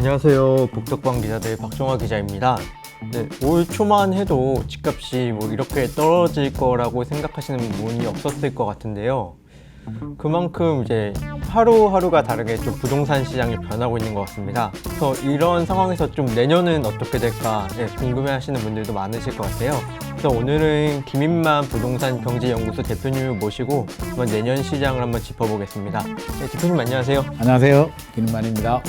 안녕하세요. 복덕방 기자들 박종화 기자입니다. 네, 올 초만 해도 집값이 뭐 이렇게 떨어질 거라고 생각하시는 분이 없었을 것 같은데요. 그만큼 이제 하루하루가 다르게 좀 부동산 시장이 변하고 있는 것 같습니다. 그래서 이런 상황에서 좀 내년은 어떻게 될까 네, 궁금해 하시는 분들도 많으실 것 같아요. 그래서 오늘은 김인만 부동산 경제연구소 대표님을 모시고 한번 내년 시장을 한번 짚어보겠습니다. 네, 대표님 안녕하세요. 안녕하세요. 김만입니다.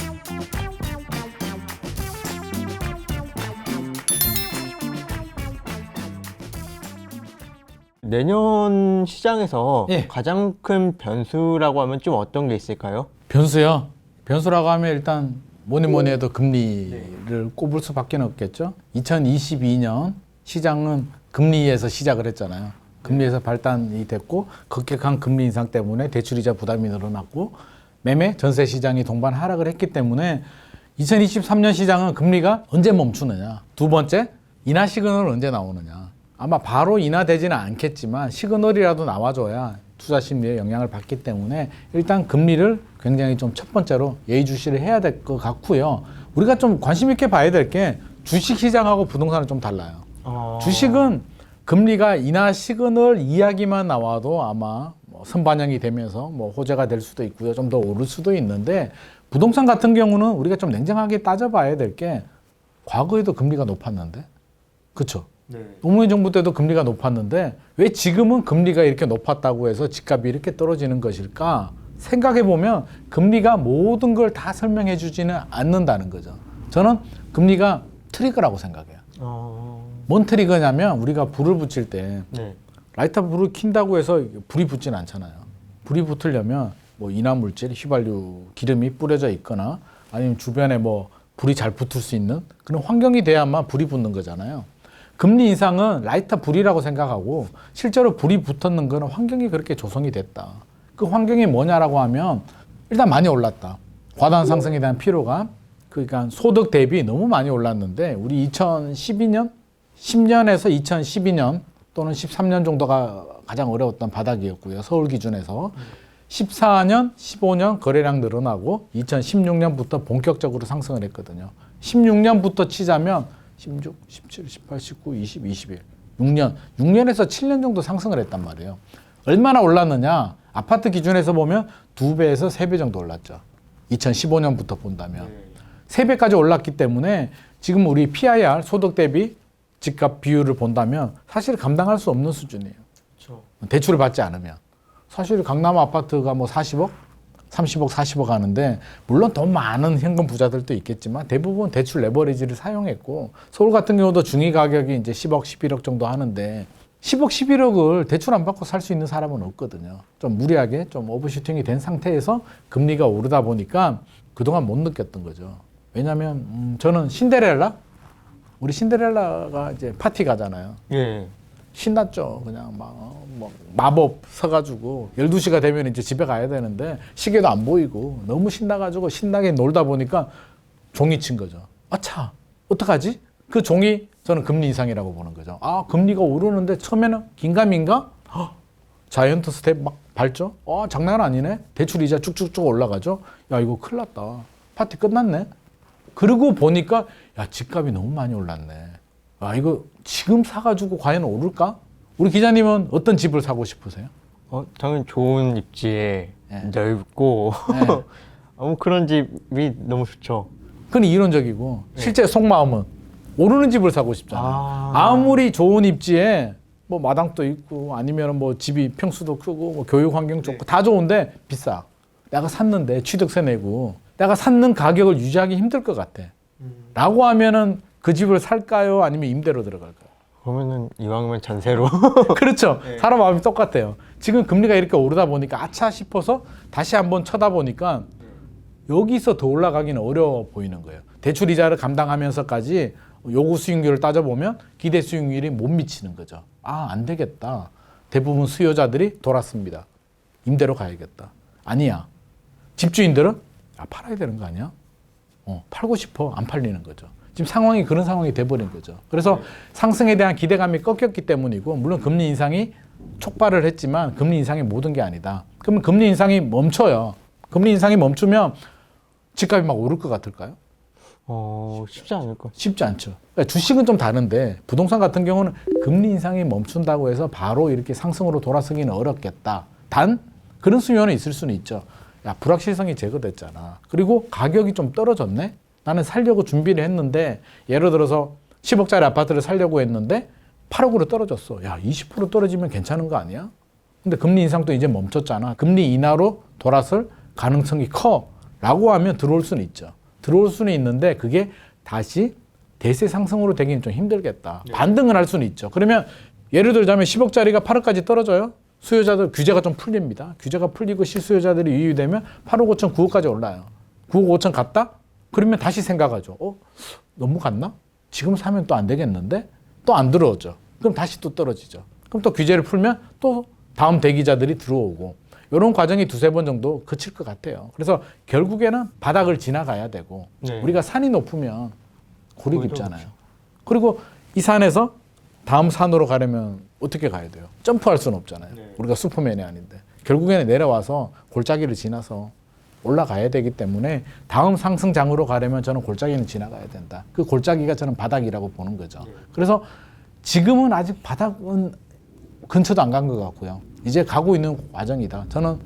내년 시장에서 예. 가장 큰 변수라고 하면 좀 어떤 게 있을까요? 변수요. 변수라고 하면 일단 뭐니 뭐니 해도 금리를 꼽을 수밖에 없겠죠. 2022년 시장은 금리에서 시작을 했잖아요. 금리에서 발단이 됐고 급격한 금리 인상 때문에 대출이자 부담이 늘어났고 매매 전세 시장이 동반 하락을 했기 때문에 2023년 시장은 금리가 언제 멈추느냐. 두 번째 인하 시그널 언제 나오느냐. 아마 바로 인하되지는 않겠지만 시그널이라도 나와줘야 투자 심리에 영향을 받기 때문에 일단 금리를 굉장히 좀 첫 번째로 예의주시를 해야 될 것 같고요. 우리가 좀 관심 있게 봐야 될 게 주식 시장하고 부동산은 좀 달라요. 어... 주식은 금리가 인하 시그널 이야기만 나와도 아마 뭐 선반영이 되면서 뭐 호재가 될 수도 있고요. 좀 더 오를 수도 있는데 부동산 같은 경우는 우리가 좀 냉정하게 따져봐야 될 게 과거에도 금리가 높았는데 그렇죠? 네. 노무현 정부 때도 금리가 높았는데 왜 지금은 금리가 이렇게 높았다고 해서 집값이 이렇게 떨어지는 것일까? 생각해 보면 금리가 모든 걸 다 설명해 주지는 않는다는 거죠. 저는 금리가 트리거라고 생각해요. 어... 뭔 트리거냐면 우리가 불을 붙일 때 네. 라이터 불을 킨다고 해서 불이 붙진 않잖아요. 불이 붙으려면 뭐 인화 물질, 휘발유, 기름이 뿌려져 있거나 아니면 주변에 뭐 불이 잘 붙을 수 있는 그런 환경이 돼야만 불이 붙는 거잖아요. 금리 인상은 라이터 불이라고 생각하고 실제로 불이 붙었는 거는 환경이 그렇게 조성이 됐다. 그 환경이 뭐냐라고 하면 일단 많이 올랐다. 과다한 상승에 대한 피로감. 그러니까 소득 대비 너무 많이 올랐는데 우리 2012년 10년에서 2012년 또는 13년 정도가 가장 어려웠던 바닥이었고요. 서울 기준에서 14년, 15년 거래량 늘어나고 2016년부터 본격적으로 상승을 했거든요. 16년부터 치자면 16, 17, 18, 19, 20, 21. 6년. 6년에서 7년 정도 상승을 했단 말이에요. 얼마나 올랐느냐? 아파트 기준에서 보면 두 배에서 세배 정도 올랐죠. 2015년부터 본다면. 세 배까지 올랐기 때문에 지금 우리 PIR 소득 대비 집값 비율을 본다면 사실 감당할 수 없는 수준이에요. 그렇죠. 대출을 받지 않으면. 사실 강남 아파트가 뭐 40억, 30억, 40억 하는데 물론 더 많은 현금 부자들도 있겠지만 대부분 대출 레버리지를 사용했고 서울 같은 경우도 중위 가격이 이제 10억, 11억 정도 하는데 10억, 11억을 대출 안 받고 살 수 있는 사람은 없거든요. 좀 무리하게 좀 오버슈팅이 된 상태에서 금리가 오르다 보니까 그동안 못 느꼈던 거죠. 왜냐하면 음, 저는 신데렐라 우리 신데렐라가 이제 파티 가잖아요. 예. 신났죠. 그냥 막, 어, 뭐 마법 서가지고 12시가 되면 이제 집에 가야 되는데 시계도 안 보이고 너무 신나가지고 신나게 놀다 보니까 종이 친 거죠. 아차, 어떡하지? 그 종이 저는 금리 인상이라고 보는 거죠. 아, 금리가 오르는데 처음에는 긴가민가? 헉, 자이언트 스텝 막 밟죠? 아, 장난 아니네? 대출 이자 쭉쭉쭉 올라가죠? 야, 이거 큰일 났다. 파티 끝났네? 그러고 보니까 야, 집값이 너무 많이 올랐네. 아, 이거 지금 사가지고 과연 오를까? 우리 기자님은 어떤 집을 사고 싶으세요? 어, 당연히 좋은 입지에 네. 넓고 네. 어, 그런 집이 너무 좋죠. 그건 이론적이고 실제 속마음은 오르는 집을 사고 싶잖아요. 아. 아. 무리 좋은 입지에 뭐 마당도 있고 아니면 뭐 집이 평수도 크고 뭐 교육 환경 좋고 다 좋은데 비싸. 내가 샀는데 취득세 내고 내가 샀는 가격을 유지하기 힘들 것 같아. 라고 하면은 그 집을 살까요? 아니면 임대로 들어갈까요? 그러면은 이왕이면 전세로. 그렇죠. 네. 사람 마음이 똑같아요. 지금 금리가 이렇게 오르다 보니까 아차 싶어서 다시 한번 쳐다보니까 여기서 더 올라가기는 어려워 보이는 거예요. 대출 이자를 감당하면서까지 요구 수익률을 따져보면 기대 수익률이 못 미치는 거죠. 아, 안 되겠다. 대부분 수요자들이 돌았습니다. 임대로 가야겠다. 아니야. 집주인들은 아, 팔아야 되는 거 아니야? 어, 팔고 싶어. 안 팔리는 거죠. 지금 상황이 그런 상황이 돼버린 거죠. 그래서 상승에 대한 기대감이 꺾였기 때문이고, 물론 금리 인상이 촉발을 했지만 금리 인상이 모든 게 아니다. 그러면 금리 인상이 멈춰요. 금리 인상이 멈추면 집값이 막 오를 것 같을까요? 어, 쉽지 않을 것. 쉽지 않죠. 그러니까 주식은 좀 다른데 부동산 같은 경우는 금리 인상이 멈춘다고 해서 바로 이렇게 상승으로 돌아서기는 어렵겠다. 단 그런 수요는 있을 수는 있죠. 야 불확실성이 제거됐잖아. 그리고 가격이 좀 떨어졌네. 나는 살려고 준비를 했는데 예를 들어서 10억짜리 아파트를 살려고 했는데 8억으로 떨어졌어. 야 20% 떨어지면 괜찮은 거 아니야? 근데 금리 인상도 이제 멈췄잖아. 금리 인하로 돌아설 가능성이 커. 라고 하면 들어올 수는 있죠. 들어올 수는 있는데 그게 다시 대세 상승으로 되기는 좀 힘들겠다. 반등을 할 수는 있죠. 그러면 예를 들자면 10억짜리가 8억까지 떨어져요. 수요자들 규제가 좀 풀립니다. 규제가 풀리고 실수요자들이 유입되면 8억 5천, 9억까지 올라요. 9억 5천 갔다? 그러면 다시 생각하죠. 어? 너무 갔나? 지금 사면 또 안 되겠는데? 또 안 들어오죠. 그럼 다시 또 떨어지죠. 그럼 또 규제를 풀면 또 다음 대기자들이 들어오고 이런 과정이 두세 번 정도 거칠 것 같아요. 그래서 결국에는 바닥을 지나가야 되고 네. 우리가 산이 높으면 고리 깊잖아요. 그리고 이 산에서 다음 산으로 가려면 어떻게 가야 돼요? 점프할 수는 없잖아요. 네. 우리가 슈퍼맨이 아닌데 결국에는 내려와서 골짜기를 지나서 올라가야 되기 때문에 다음 상승장으로 가려면 저는 골짜기는 지나가야 된다. 그 골짜기가 저는 바닥이라고 보는 거죠. 그래서 지금은 아직 바닥은 근처도 안 간 것 같고요. 이제 가고 있는 과정이다. 저는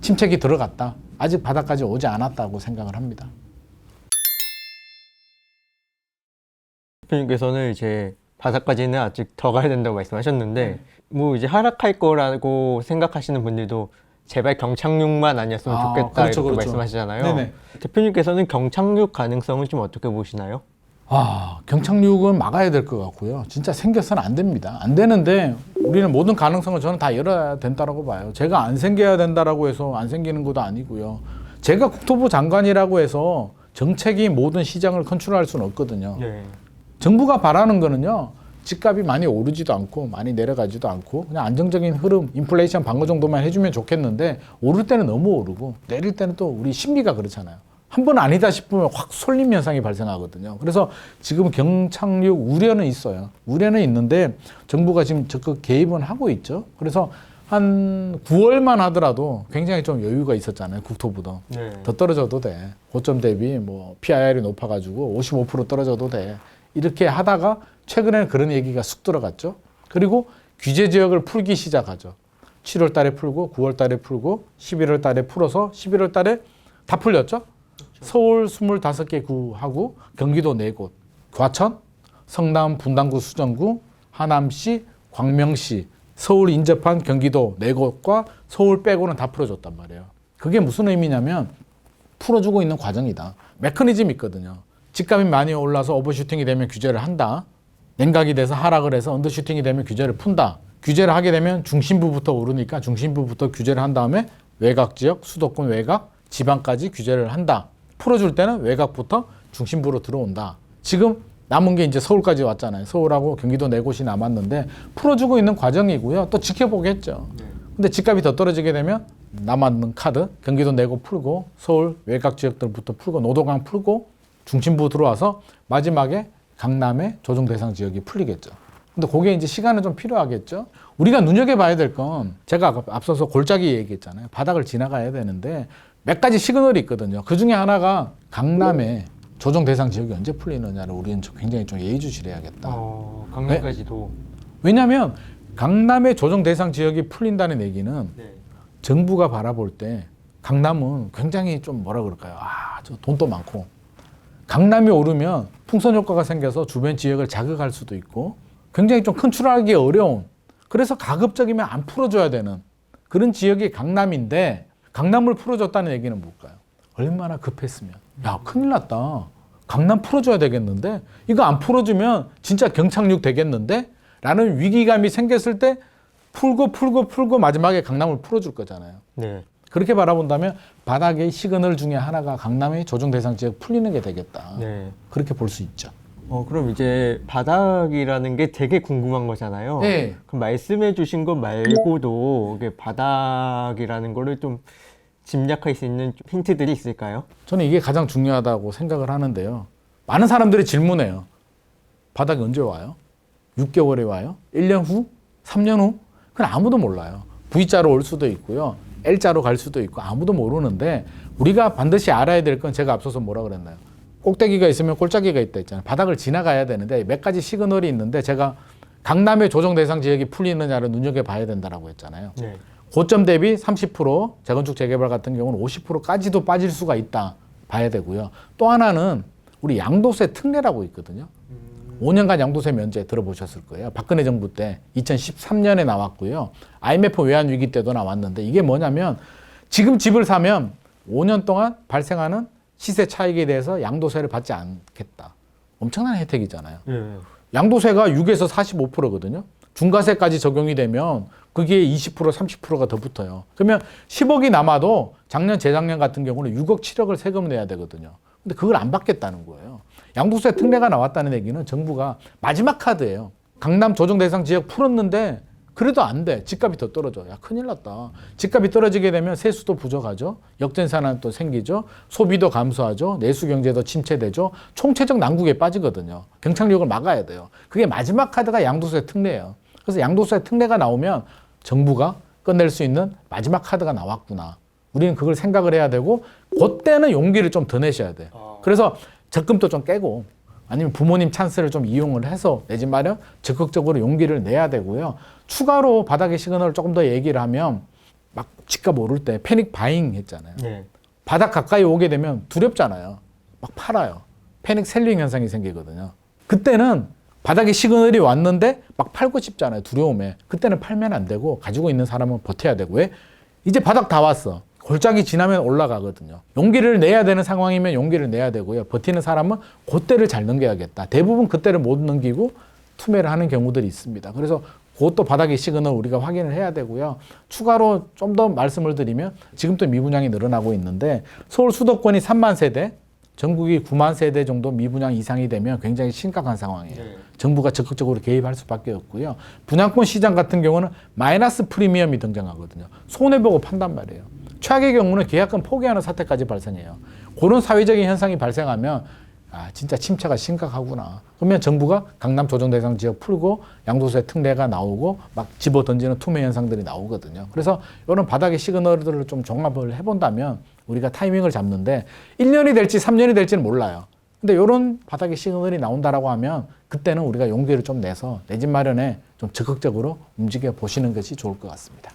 침체기 들어갔다. 아직 바닥까지 오지 않았다고 생각을 합니다. 대표님께서는 이제 바닥까지는 아직 더 가야 된다고 말씀하셨는데 뭐 이제 하락할 거라고 생각하시는 분들도 제발 경착륙만 아니었으면 아, 좋겠다 그렇죠, 이렇게 그렇죠. 말씀하시잖아요. 네네. 대표님께서는 경착륙 가능성을 좀 어떻게 보시나요? 아, 경착륙은 막아야 될 것 같고요. 진짜 생겨서는 안 됩니다. 안 되는데 우리는 모든 가능성을 저는 다 열어야 된다라고 봐요. 제가 안 생겨야 된다라고 해서 안 생기는 것도 아니고요. 제가 국토부 장관이라고 해서 정책이 모든 시장을 컨트롤할 수는 없거든요. 네. 정부가 바라는 거는요. 집값이 많이 오르지도 않고 많이 내려가지도 않고 그냥 안정적인 흐름, 인플레이션 방어 정도만 해주면 좋겠는데 오를 때는 너무 오르고 내릴 때는 또 우리 심리가 그렇잖아요. 한 번 아니다 싶으면 확 쏠림 현상이 발생하거든요. 그래서 지금 경착륙 우려는 있어요. 우려는 있는데 정부가 지금 적극 개입은 하고 있죠. 그래서 한 9월만 하더라도 굉장히 좀 여유가 있었잖아요. 국토부도. 네. 더 떨어져도 돼. 고점 대비 뭐 PIR이 높아가지고 55% 떨어져도 돼. 이렇게 하다가 최근에는 그런 얘기가 쑥 들어갔죠. 그리고 규제 지역을 풀기 시작하죠. 7월 달에 풀고 9월 달에 풀고 11월 달에 풀어서 11월 달에 다 풀렸죠. 서울 25개 구하고 경기도 4곳, 과천, 성남 분당구 수정구, 하남시, 광명시, 서울 인접한 경기도 4곳과 서울 빼고는 다 풀어줬단 말이에요. 그게 무슨 의미냐면 풀어주고 있는 과정이다. 메커니즘이 있거든요. 집값이 많이 올라서 오버슈팅이 되면 규제를 한다. 냉각이 돼서 하락을 해서 언더슈팅이 되면 규제를 푼다. 규제를 하게 되면 중심부부터 오르니까 중심부부터 규제를 한 다음에 외곽 지역, 수도권 외곽, 지방까지 규제를 한다. 풀어줄 때는 외곽부터 중심부로 들어온다. 지금 남은 게 이제 서울까지 왔잖아요. 서울하고 경기도 네 곳이 남았는데 풀어주고 있는 과정이고요. 또 지켜보겠죠. 근데 집값이 더 떨어지게 되면 남았는 카드 경기도 내고 풀고 서울 외곽 지역들부터 풀고 노도강 풀고 중심부 들어와서 마지막에 강남의 조정 대상 지역이 풀리겠죠. 근데 그게 이제 시간은 좀 필요하겠죠. 우리가 눈여겨봐야 될 건 제가 앞서서 골짜기 얘기했잖아요. 바닥을 지나가야 되는데 몇 가지 시그널이 있거든요. 그 중에 하나가 강남의 조정 대상 지역이 언제 풀리느냐를 우리는 좀 굉장히 좀 예의주시해야겠다. 어, 강남까지도. 왜 냐하면 강남의 조정 대상 지역이 풀린다는 얘기는 네. 정부가 바라볼 때 강남은 굉장히 좀 뭐라 그럴까요? 아, 저 돈도 많고 강남이 오르면 풍선 효과가 생겨서 주변 지역을 자극할 수도 있고 굉장히 좀 컨트롤하기 어려운 그래서 가급적이면 안 풀어줘야 되는 그런 지역이 강남인데 강남을 풀어줬다는 얘기는 뭘까요? 얼마나 급했으면 야 큰일 났다 강남 풀어줘야 되겠는데 이거 안 풀어주면 진짜 경착륙 되겠는데 라는 위기감이 생겼을 때 풀고 풀고 풀고 마지막에 강남을 풀어줄 거잖아요. 네. 그렇게 바라본다면 바닥의 시그널 중에 하나가 강남의 조정 대상 지역 풀리는 게 되겠다. 네. 그렇게 볼 수 있죠. 어, 그럼 이제 바닥이라는 게 되게 궁금한 거잖아요. 네. 그럼 말씀해 주신 것 말고도 이게 바닥이라는 거를 좀 짐작할 수 있는 힌트들이 있을까요? 저는 이게 가장 중요하다고 생각을 하는데요. 많은 사람들이 질문해요. 바닥이 언제 와요? 6개월에 와요? 1년 후? 3년 후? 그건 아무도 몰라요. V자로 올 수도 있고요. L자로 갈 수도 있고 아무도 모르는데 우리가 반드시 알아야 될 건 제가 앞서서 뭐라 그랬나요? 꼭대기가 있으면 골짜기가 있다 있잖아요. 바닥을 지나가야 되는데 몇 가지 시그널이 있는데 제가 강남의 조정 대상 지역이 풀리느냐를 눈여겨봐야 된다라고 했잖아요. 네. 고점 대비 30% 재건축 재개발 같은 경우는 50%까지도 빠질 수가 있다 봐야 되고요. 또 하나는 우리 양도세 특례라고 있거든요. 5년간 양도세 면제 들어보셨을 거예요. 박근혜 정부 때 2013년에 나왔고요. IMF 외환 위기 때도 나왔는데 이게 뭐냐면 지금 집을 사면 5년 동안 발생하는 시세 차익에 대해서 양도세를 받지 않겠다. 엄청난 혜택이잖아요. 네. 양도세가 6에서 45%거든요. 중과세까지 적용이 되면 그게 20% 30%가 더 붙어요. 그러면 10억이 남아도 작년 재작년 같은 경우는 6억 7억을 세금 내야 되거든요. 근데 그걸 안 받겠다는 거예요. 양도세 특례가 나왔다는 얘기는 정부가 마지막 카드예요. 강남 조정 대상 지역 풀었는데 그래도 안 돼. 집값이 더 떨어져. 야, 큰일 났다. 집값이 떨어지게 되면 세수도 부족하죠. 역전산은 또 생기죠. 소비도 감소하죠. 내수 경제도 침체되죠. 총체적 난국에 빠지거든요. 경착륙을 막아야 돼요. 그게 마지막 카드가 양도세 특례예요. 그래서 양도세 특례가 나오면 정부가 끝낼 수 있는 마지막 카드가 나왔구나. 우리는 그걸 생각을 해야 되고 그때는 용기를 좀 더 내셔야 돼요. 그래서 적금도 좀 깨고 아니면 부모님 찬스를 좀 이용을 해서 내 집 마련 적극적으로 용기를 내야 되고요. 추가로 바닥의 시그널을 조금 더 얘기를 하면 막 집값 오를 때 패닉 바잉 했잖아요. 네. 바닥 가까이 오게 되면 두렵잖아요. 막 팔아요. 패닉 셀링 현상이 생기거든요. 그때는 바닥에 시그널이 왔는데 막 팔고 싶잖아요. 두려움에. 그때는 팔면 안 되고 가지고 있는 사람은 버텨야 되고 왜? 이제 바닥 다 왔어. 골짜기 지나면 올라가거든요. 용기를 내야 되는 상황이면 용기를 내야 되고요. 버티는 사람은 그때를 잘 넘겨야겠다. 대부분 그때를 못 넘기고 투매를 하는 경우들이 있습니다. 그래서 그것도 바닥의 시그널 우리가 확인을 해야 되고요. 추가로 좀 더 말씀을 드리면 지금 또 미분양이 늘어나고 있는데 서울 수도권이 3만 세대, 전국이 9만 세대 정도 미분양 이상이 되면 굉장히 심각한 상황이에요. 네. 정부가 적극적으로 개입할 수밖에 없고요. 분양권 시장 같은 경우는 마이너스 프리미엄이 등장하거든요. 손해 보고 판단 말이에요. 최악의 경우는 계약금 포기하는 사태까지 발생해요. 그런 사회적인 현상이 발생하면 아 진짜 침체가 심각하구나. 그러면 정부가 강남 조정 대상 지역 풀고 양도세 특례가 나오고 막 집어 던지는 투매 현상들이 나오거든요. 그래서 이런 바닥의 시그널들을 좀 종합을 해본다면 우리가 타이밍을 잡는데 1년이 될지 3년이 될지는 몰라요. 근데 이런 바닥의 시그널이 나온다라고 하면 그때는 우리가 용기를 좀 내서 내 집 마련에 좀 적극적으로 움직여 보시는 것이 좋을 것 같습니다.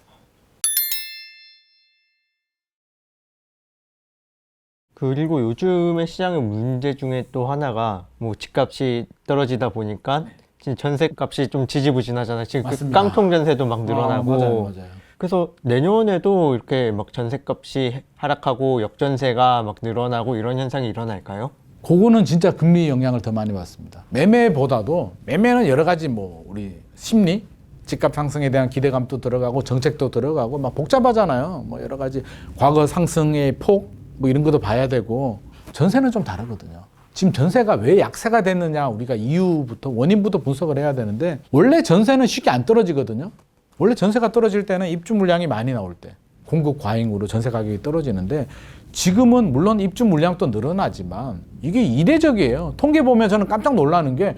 그리고 요즘의 시장의 문제 중에 또 하나가 뭐 집값이 떨어지다 보니까 지금 전세값이 좀 지지부진하잖아요. 지금 그 맞습니다. 깡통 전세도 막 늘어나고 아, 맞아요, 맞아요. 그래서 내년에도 이렇게 막 전세값이 하락하고 역전세가 막 늘어나고 이런 현상이 일어날까요? 그거는 진짜 금리 영향을 더 많이 받습니다. 매매보다도 매매는 여러 가지 뭐 우리 심리, 집값 상승에 대한 기대감도 들어가고 정책도 들어가고 막 복잡하잖아요. 뭐 여러 가지 과거 상승의 폭 뭐 이런 것도 봐야 되고 전세는 좀 다르거든요. 지금 전세가 왜 약세가 됐느냐 우리가 이유부터 원인부터 분석을 해야 되는데 원래 전세는 쉽게 안 떨어지거든요. 원래 전세가 떨어질 때는 입주 물량이 많이 나올 때 공급 과잉으로 전세 가격이 떨어지는데 지금은 물론 입주 물량도 늘어나지만 이게 이례적이에요. 통계 보면 저는 깜짝 놀라는 게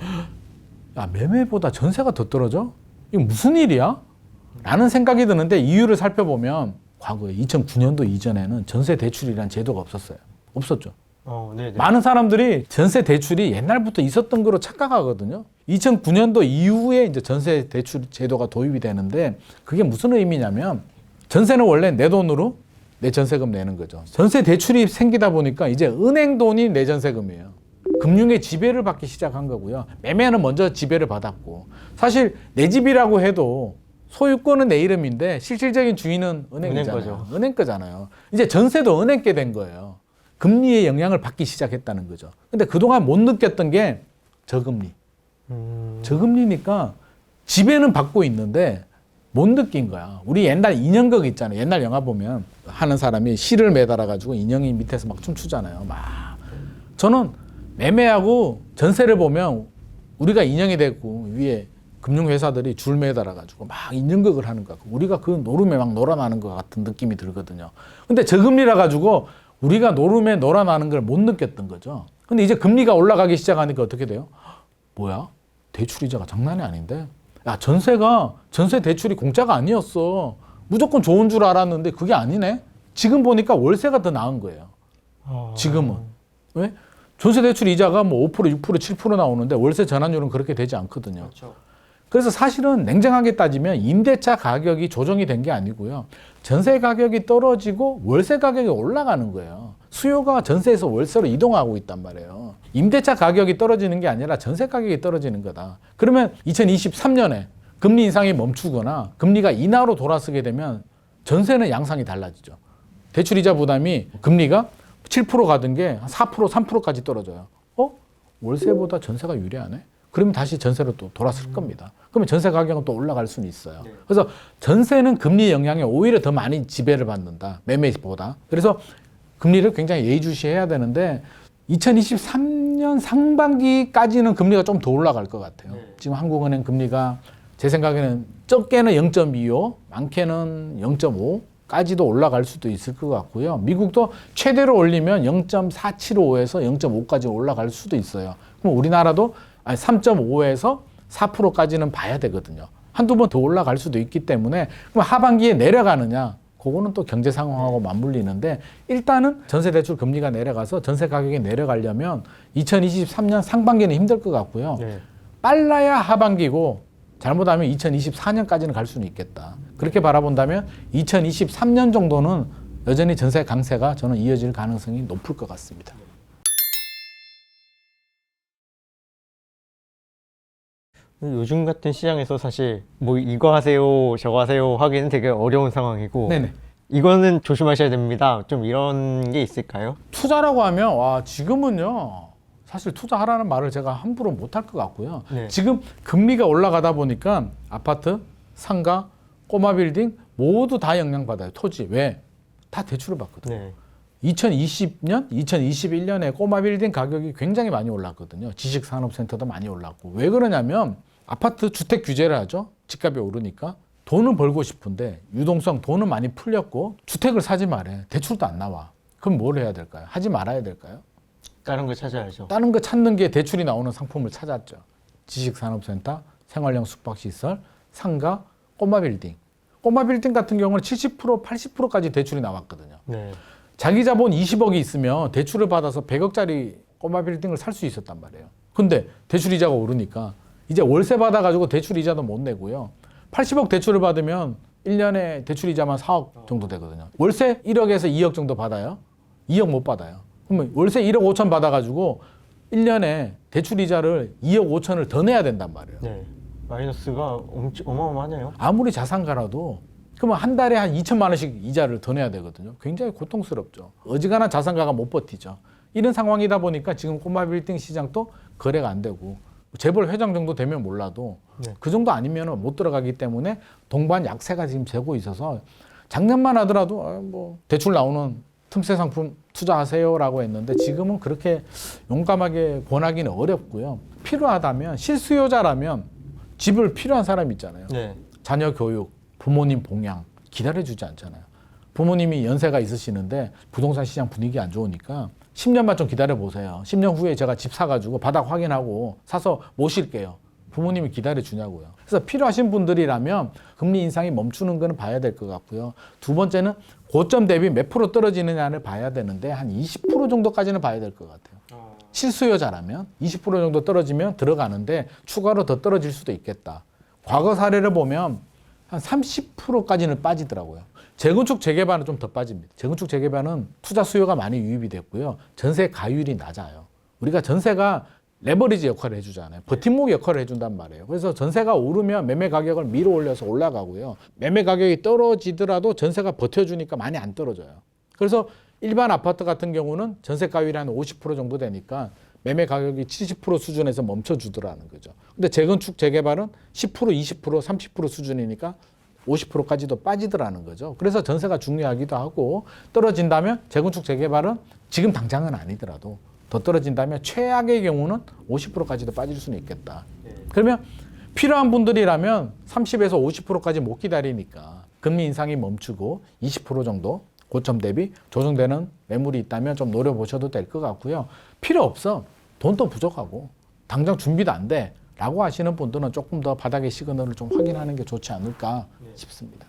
야, 매매보다 전세가 더 떨어져? 이거 무슨 일이야? 라는 생각이 드는데 이유를 살펴보면 과거에 2009년도 이전에는 전세 대출이라는 제도가 없었어요. 없었죠. 어, 네, 네. 많은 사람들이 전세 대출이 옛날부터 있었던 거로 착각하거든요. 2009년도 이후에 이제 전세 대출 제도가 도입이 되는데 그게 무슨 의미냐면 전세는 원래 내 돈으로 내 전세금 내는 거죠. 전세 대출이 생기다 보니까 이제 은행 돈이 내 전세금이에요. 금융의 지배를 받기 시작한 거고요. 매매는 먼저 지배를 받았고 사실 내 집이라고 해도 소유권은 내 이름인데 실질적인 주인은 은행이잖아요. 은행 거죠. 은행 거잖아요. 이제 전세도 은행 게 된 거예요. 금리의 영향을 받기 시작했다는 거죠. 근데 그동안 못 느꼈던 게 저금리. 음, 저금리니까 지배는 받고 있는데 못 느낀 거야. 우리 옛날 인형극 있잖아요. 옛날 영화 보면 하는 사람이 실을 매달아 가지고 인형이 밑에서 막 춤추잖아요. 막 저는 매매하고 전세를 보면 우리가 인형이 되고 위에 금융회사들이 줄 매달아 가지고 막 인형극을 하는 것 같고 우리가 그 노름에 막 놀아나는 것 같은 느낌이 들거든요. 근데 저금리라 가지고 우리가 노름에 놀아나는 걸 못 느꼈던 거죠. 근데 이제 금리가 올라가기 시작하니까 어떻게 돼요? 뭐야? 대출 이자가 장난이 아닌데. 야, 전세가 전세 대출이 공짜가 아니었어. 무조건 좋은 줄 알았는데 그게 아니네. 지금 보니까 월세가 더 나은 거예요. 어, 지금은. 왜? 전세 대출 이자가 뭐 5%, 6%, 7% 나오는데 월세 전환율은 그렇게 되지 않거든요. 그렇죠. 그래서 사실은 냉정하게 따지면 임대차 가격이 조정이 된 게 아니고요. 전세 가격이 떨어지고 월세 가격이 올라가는 거예요. 수요가 전세에서 월세로 이동하고 있단 말이에요. 임대차 가격이 떨어지는 게 아니라 전세 가격이 떨어지는 거다. 그러면 2023년에 금리 인상이 멈추거나 금리가 인하로 돌아서게 되면 전세는 양상이 달라지죠. 대출 이자 부담이 금리가 7% 가던 게 4%, 3%까지 떨어져요. 어? 월세보다 전세가 유리하네? 그러면 다시 전세로 또 돌아설 겁니다. 그러면 전세 가격은 또 올라갈 수는 있어요. 네. 그래서 전세는 금리 영향에 오히려 더 많이 지배를 받는다. 매매보다. 그래서 금리를 굉장히 예의주시해야 되는데 2023년 상반기까지는 금리가 좀 더 올라갈 것 같아요. 네. 지금 한국은행 금리가 제 생각에는 적게는 0.25, 많게는 0.5 까지도 올라갈 수도 있을 것 같고요. 미국도 최대로 올리면 0.475에서 0.5까지 올라갈 수도 있어요. 그럼 우리나라도 3.5에서 4%까지는 봐야 되거든요. 한두 번 더 올라갈 수도 있기 때문에 그럼 하반기에 내려가느냐? 그거는 또 경제 상황하고 맞물리는데 일단은 전세 대출 금리가 내려가서 전세 가격이 내려가려면 2023년 상반기는 힘들 것 같고요. 네. 빨라야 하반기고 잘못하면 2024년까지는 갈 수는 있겠다. 그렇게 바라본다면 2023년 정도는 여전히 전세 강세가 저는 이어질 가능성이 높을 것 같습니다. 요즘 같은 시장에서 사실 뭐 이거 하세요, 저거 하세요 하기는 되게 어려운 상황이고 네네. 이거는 조심하셔야 됩니다. 좀 이런 게 있을까요? 투자라고 하면 와 지금은요 사실 투자하라는 말을 제가 함부로 못할 것 같고요. 네. 지금 금리가 올라가다 보니까 아파트, 상가, 꼬마 빌딩 모두 다 영향받아요. 토지 왜? 다 대출을 받거든요. 네. 2020년, 2021년에 꼬마 빌딩 가격이 굉장히 많이 올랐거든요. 지식산업센터도 많이 올랐고. 왜 그러냐면 아파트 주택 규제를 하죠. 집값이 오르니까. 돈은 벌고 싶은데 유동성 돈은 많이 풀렸고 주택을 사지 말해. 대출도 안 나와. 그럼 뭘 해야 될까요? 하지 말아야 될까요? 다른 거 찾아야죠. 다른 거 찾는 게 대출이 나오는 상품을 찾았죠. 지식산업센터, 생활형 숙박시설, 상가, 꼬마 빌딩. 꼬마 빌딩 같은 경우는 70%, 80%까지 대출이 나왔거든요. 네. 자기 자본 20억이 있으면 대출을 받아서 100억짜리 꼬마 빌딩을 살 수 있었단 말이에요. 근데 대출 이자가 오르니까 이제 월세 받아가지고 대출 이자도 못 내고요. 80억 대출을 받으면 1년에 대출 이자만 4억 정도 되거든요. 월세 1억에서 2억 정도 받아요. 2억 못 받아요. 그러면 월세 1억 5천 받아가지고 1년에 대출 이자를 2억 5천을 더 내야 된단 말이에요. 네. 마이너스가 엄청 어마어마하네요. 아무리 자산가라도 그러면 한 달에 한 2천만 원씩 이자를 더 내야 되거든요. 굉장히 고통스럽죠. 어지간한 자산가가 못 버티죠. 이런 상황이다 보니까 지금 꼬마 빌딩 시장도 거래가 안 되고 재벌 회장 정도 되면 몰라도 네. 그 정도 아니면 못 들어가기 때문에 동반 약세가 지금 되고 있어서 작년만 하더라도 아, 뭐 대출 나오는 틈새 상품 투자하세요라고 했는데 지금은 그렇게 용감하게 권하기는 어렵고요. 필요하다면 실수요자라면 집을 필요한 사람 있잖아요. 네. 자녀 교육, 부모님 봉양 기다려주지 않잖아요. 부모님이 연세가 있으시는데 부동산 시장 분위기 안 좋으니까 10년만 좀 기다려 보세요. 10년 후에 제가 집 사가지고 바닥 확인하고 사서 모실게요. 부모님이 기다려 주냐고요. 그래서 필요하신 분들이라면 금리 인상이 멈추는 거는 봐야 될 것 같고요. 두 번째는 고점 대비 몇 프로 떨어지느냐를 봐야 되는데 한 20% 정도까지는 봐야 될 것 같아요. 실수요자라면 20% 정도 떨어지면 들어가는데 추가로 더 떨어질 수도 있겠다. 과거 사례를 보면 한 30%까지는 빠지더라고요. 재건축 재개발은 좀 더 빠집니다. 재건축 재개발은 투자 수요가 많이 유입이 됐고요. 전세 가율이 낮아요. 우리가 전세가 레버리지 역할을 해주잖아요. 버팀목 역할을 해준단 말이에요. 그래서 전세가 오르면 매매 가격을 밀어 올려서 올라가고요. 매매 가격이 떨어지더라도 전세가 버텨주니까 많이 안 떨어져요. 그래서 일반 아파트 같은 경우는 전세 가율이 한 50% 정도 되니까 매매 가격이 70% 수준에서 멈춰주더라는 거죠. 근데 재건축 재개발은 10% 20% 30% 수준이니까 50%까지도 빠지더라는 거죠. 그래서 전세가 중요하기도 하고 떨어진다면 재건축 재개발은 지금 당장은 아니더라도 더 떨어진다면 최악의 경우는 50%까지도 빠질 수는 있겠다. 그러면 필요한 분들이라면 30에서 50%까지 못 기다리니까 금리 인상이 멈추고 20% 정도 고점 대비 조정되는 매물이 있다면 좀 노려보셔도 될 것 같고요. 필요 없어. 돈도 부족하고 당장 준비도 안 돼. 라고 하시는 분들은 조금 더 바닥의 시그널을 좀 확인하는 게 좋지 않을까 싶습니다.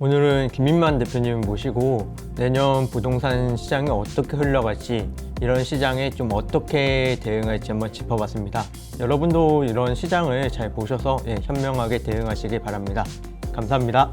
오늘은 김민만 대표님 모시고 내년 부동산 시장이 어떻게 흘러갈지 이런 시장에 좀 어떻게 대응할지 한번 짚어봤습니다. 여러분도 이런 시장을 잘 보셔서 예, 현명하게 대응하시길 바랍니다. 감사합니다.